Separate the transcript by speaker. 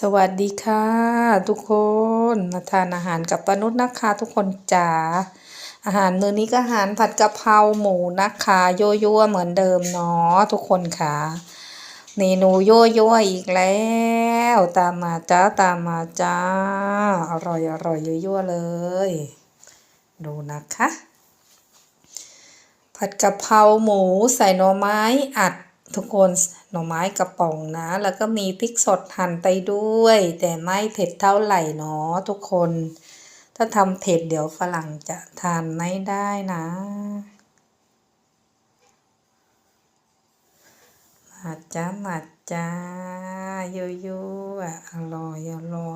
Speaker 1: สวัสดีค่ะ ทุกคนมาทานอาหารกับปนุษย์นะคะทุกคนจ๋าอาหารมื้อนี้ก็อาหารผัดกะเพราหมูนะคะยั่ๆเหมือนเดิมเนาะทุกคนค่ะเมนูยั่ๆอีกแล้ว ตามมาจ้าตามมาจ้าอร่อยอร่อยยั่วๆเลย ดูนะคะ ผัดกะเพราหมูใส่หน่อไม้อัด ทุกคนหน่อไม้กระป๋องนะ แล้วก็มีพริกสดหั่นไปด้วย แต่ไม่เผ็ดเท่าไหร่เนาะทุกคน ถ้าทำเผ็ดเดี๋ยวฝรั่งจะทานไม่ได้นะมาจ้ามาจ้ายั่วๆอร่อยอร่อย